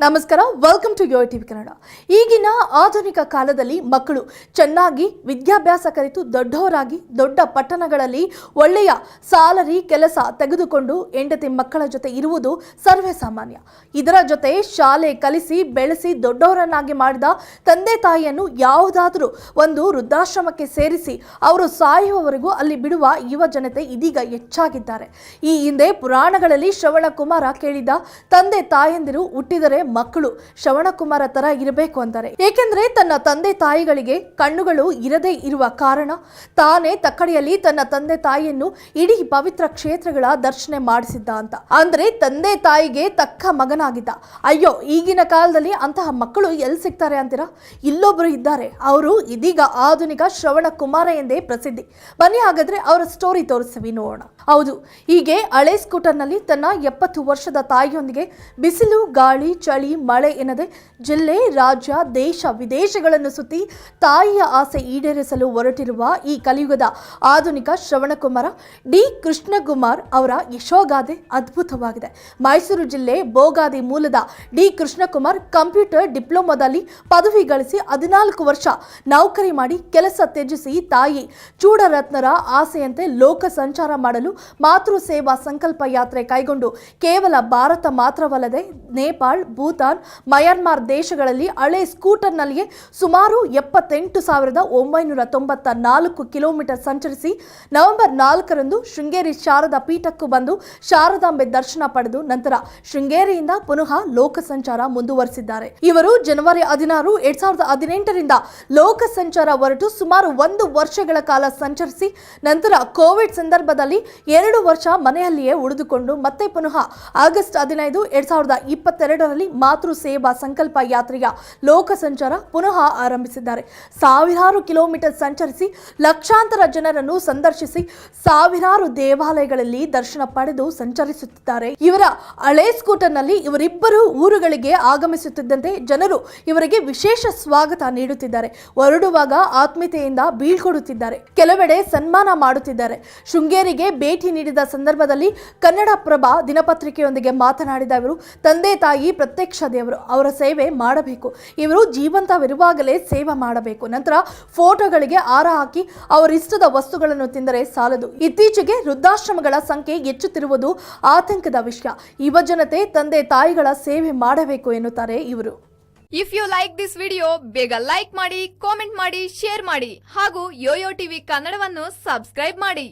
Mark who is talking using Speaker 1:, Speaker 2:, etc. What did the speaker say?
Speaker 1: ನಮಸ್ಕಾರ welcome to Yo TV Kannada ಈಗಿನ ಆಧುನಿಕ ಕಾಲದಲ್ಲಿ ಮಕ್ಕಳು ಚೆನ್ನಾಗಿ ವಿದ್ಯಾಭ್ಯಾಸ ಕಲಿತು ದೊಡ್ಡವರಾಗಿ ದೊಡ್ಡ ಪಟ್ಟಣಗಳಲ್ಲಿ ಒಳ್ಳೆಯ ಸಾಲರಿ ಕೆಲಸ ತೆಗೆದುಕೊಂಡು ಹೆಂಡತಿ ಮಕ್ಕಳ ಜೊತೆ ಇರುವುದು ಸರ್ವೇ ಸಾಮಾನ್ಯ. ಇದರ ಜೊತೆ ಶಾಲೆ ಕಲಿಸಿ, ಬೆಳೆಸಿ, ದೊಡ್ಡವರನ್ನಾಗಿ ಮಾಡಿದ ತಂದೆ ತಾಯಿಯನ್ನು ಯಾವುದಾದರೂ ಒಂದು ವೃದ್ಧಾಶ್ರಮಕ್ಕೆ ಸೇರಿಸಿ ಅವರು ಸಾಯುವವರೆಗೂ ಅಲ್ಲಿ ಬಿಡುವ ಯುವ ಜನತೆ ಇದೀಗ ಹೆಚ್ಚಾಗಿದ್ದಾರೆ. ಈ ಹಿಂದೆ ಪುರಾಣಗಳಲ್ಲಿ ಶ್ರವಣ ಕುಮಾರ ಕೇಳಿದ, ತಂದೆ ತಾಯಂದಿರು ಹುಟ್ಟಿದರೆ ಮಕ್ಕಳು ಶ್ರವಣಕುಮಾರ ತರ ಇರಬೇಕು ಅಂತಾರೆ. ಏಕೆಂದ್ರೆ ತನ್ನ ತಂದೆ ತಾಯಿಗಳಿಗೆ ಕಣ್ಣುಗಳು ಇರದೇ ಇರುವ ಕಾರಣ ತಾನೇ ತಕ್ಕಡಿಯಲ್ಲಿ ತನ್ನ ತಂದೆ ತಾಯಿಯನ್ನು ಇಡೀ ಪವಿತ್ರ ಕ್ಷೇತ್ರಗಳ ದರ್ಶನ ಮಾಡಿಸಿದ್ದ ಅಂತ. ಅಂದ್ರೆ ತಂದೆ ತಾಯಿಗೆ ತಕ್ಕ ಮಗನಾಗಿದ್ದ. ಅಯ್ಯೋ, ಈಗಿನ ಕಾಲದಲ್ಲಿ ಅಂತಹ ಮಕ್ಕಳು ಎಲ್ಲಿ ಸಿಗ್ತಾರೆ ಅಂತೀರಾ? ಇಲ್ಲೊಬ್ರು ಇದ್ದಾರೆ. ಅವರು ಇದೀಗ ಆಧುನಿಕ ಶ್ರವಣ ಕುಮಾರ ಎಂದೇ ಪ್ರಸಿದ್ಧಿ. ಬನ್ನಿ ಹಾಗಾದ್ರೆ ಅವರ ಸ್ಟೋರಿ ತೋರಿಸ್ತೀವಿ ನೋಡೋಣ. ಹೌದು, ಹೀಗೆ ಹಳೆ ಸ್ಕೂಟರ್ನಲ್ಲಿ ತನ್ನ ಎಪ್ಪತ್ತು ವರ್ಷದ ತಾಯಿಯೊಂದಿಗೆ ಬಿಸಿಲು, ಗಾಳಿ, ಚಳಿ ಮಳೆ ಎನ್ನದೆ ಜಿಲ್ಲೆ, ರಾಜ್ಯ, ದೇಶ, ವಿದೇಶಗಳನ್ನು ಸುತ್ತಿ ತಾಯಿಯ ಆಸೆ ಈಡೇರಿಸಲು ಹೊರಟಿರುವ ಈ ಕಲಿಯುಗದ ಆಧುನಿಕ ಶ್ರವಣಕುಮಾರ ಡಿ. ಕೃಷ್ಣಕುಮಾರ್ ಅವರ ಯಶೋಗಾದೆ ಅದ್ಭುತವಾಗಿದೆ. ಮೈಸೂರು ಜಿಲ್ಲೆ ಬೋಗಾದಿ ಮೂಲದ ಡಿ. ಕೃಷ್ಣಕುಮಾರ್ ಕಂಪ್ಯೂಟರ್ ಡಿಪ್ಲೊಮಾದಲ್ಲಿ ಪದವಿ ಗಳಿಸಿ ಹದಿನಾಲ್ಕು ವರ್ಷ ನೌಕರಿ ಮಾಡಿ ಕೆಲಸ ತ್ಯಜಿಸಿ ತಾಯಿ ಚೂಡರತ್ನರ ಆಸೆಯಂತೆ ಲೋಕ ಸಂಚಾರ ಮಾಡಲು ಮಾತೃ ಸೇವಾ ಸಂಕಲ್ಪ ಯಾತ್ರೆ ಕೈಗೊಂಡು ಕೇವಲ ಭಾರತ ಮಾತ್ರವಲ್ಲದೆ ನೇಪಾಳ್ ಭೂತಾನ್, ಮಯನ್ಮಾರ್ ದೇಶಗಳಲ್ಲಿ ಹಳೆ ಸ್ಕೂಟರ್ನಲ್ಲಿಯೇ ಸುಮಾರು ಎಪ್ಪತ್ತೆಂಟು ಸಾವಿರದ ಒಂಬೈನೂರ ತೊಂಬತ್ತ ನಾಲ್ಕು ಕಿಲೋಮೀಟರ್ ಸಂಚರಿಸಿ ನವೆಂಬರ್ ನಾಲ್ಕರಂದು ಶೃಂಗೇರಿ ಶಾರದಾ ಪೀಠಕ್ಕೂ ಬಂದು ಶಾರದಾಂಬೆ ದರ್ಶನ ಪಡೆದು ನಂತರ ಶೃಂಗೇರಿಯಿಂದ ಪುನಃ ಲೋಕ ಸಂಚಾರ ಮುಂದುವರೆಸಿದ್ದಾರೆ. ಇವರು ಜನವರಿ ಹದಿನಾರು, ಎರಡ್ ಸಾವಿರದ ಹದಿನೆಂಟರಿಂದ ಲೋಕ ಸಂಚಾರ ಹೊರಟು ಸುಮಾರು ಒಂದು ವರ್ಷಗಳ ಕಾಲ ಸಂಚರಿಸಿ ನಂತರ ಕೋವಿಡ್ ಸಂದರ್ಭದಲ್ಲಿ ಎರಡು ವರ್ಷ ಮನೆಯಲ್ಲಿಯೇ ಉಳಿದುಕೊಂಡು ಮತ್ತೆ ಪುನಃ ಆಗಸ್ಟ್ ಹದಿನೈದು, ಎರಡ್ ಸಾವಿರದ ಇಪ್ಪತ್ತೆರಡರಲ್ಲಿ ಮಾತೃ ಸೇವಾ ಸಂಕಲ್ಪ ಯಾತ್ರೆಯ ಲೋಕ ಸಂಚಾರ ಪುನಃ ಆರಂಭಿಸಿದ್ದಾರೆ. ಸಾವಿರಾರು ಕಿಲೋಮೀಟರ್ ಸಂಚರಿಸಿ ಲಕ್ಷಾಂತರ ಜನರನ್ನು ಸಂದರ್ಶಿಸಿ ಸಾವಿರಾರು ದೇವಾಲಯಗಳಲ್ಲಿ ದರ್ಶನ ಪಡೆದು ಸಂಚರಿಸುತ್ತಿದ್ದಾರೆ. ಇವರ ಹಳೆ ಸ್ಕೂಟರ್ನಲ್ಲಿ ಇವರಿಬ್ಬರು ಊರುಗಳಿಗೆ ಆಗಮಿಸುತ್ತಿದ್ದಂತೆ ಜನರು ಇವರಿಗೆ ವಿಶೇಷ ಸ್ವಾಗತ ನೀಡುತ್ತಿದ್ದಾರೆ. ಹೊರಡುವಾಗ ಆತ್ಮೀಯತೆಯಿಂದ ಬೀಳ್ಕೊಡುತ್ತಿದ್ದಾರೆ. ಕೆಲವೆಡೆ ಸನ್ಮಾನ ಮಾಡುತ್ತಿದ್ದಾರೆ. ಶೃಂಗೇರಿಗೆ ಭೇಟಿ ನೀಡಿದ ಸಂದರ್ಭದಲ್ಲಿ ಕನ್ನಡಪ್ರಭ ದಿನಪತ್ರಿಕೆಯೊಂದಿಗೆ ಮಾತನಾಡಿದ ಅವರು, ತಂದೆ ತಾಯಿ ಪ್ರತ್ಯಕ್ಷ ದೇವರು ಅವರ ಸೇವೆ ಮಾಡಬೇಕು. ಇವರು ಜೀವಂತವಿರುವಾಗಲೇ ಸೇವೆ ಮಾಡಬೇಕು. ನಂತರ ಫೋಟೋಗಳಿಗೆ ಆರ ಹಾಕಿ ಅವರಿಷ್ಟದ ವಸ್ತುಗಳನ್ನು ತಿಂದರೆ ಸಾಲದು. ಇತ್ತೀಚೆಗೆ ವೃದ್ಧಾಶ್ರಮಗಳ ಸಂಖ್ಯೆ ಹೆಚ್ಚುತ್ತಿರುವುದು ಆತಂಕದ ವಿಷಯ. ಯುವ ಜನತೆ, ತಂದೆ, ತಾಯಿಗಳ ಸೇವೆ ಮಾಡಬೇಕು ಎನ್ನುತ್ತಾರೆ ಇವರು.
Speaker 2: If you like this video ಬೇಗ ಲೈಕ್ ಮಾಡಿ ಕಾಮೆಂಟ್ ಮಾಡಿ ಶೇರ್ ಮಾಡಿ ಹಾಗೂ ಯೋಯೋ ಟಿವಿ ಕನ್ನಡವನ್ನು ಸಬ್ಸ್ಕ್ರೈಬ್ ಮಾಡಿ.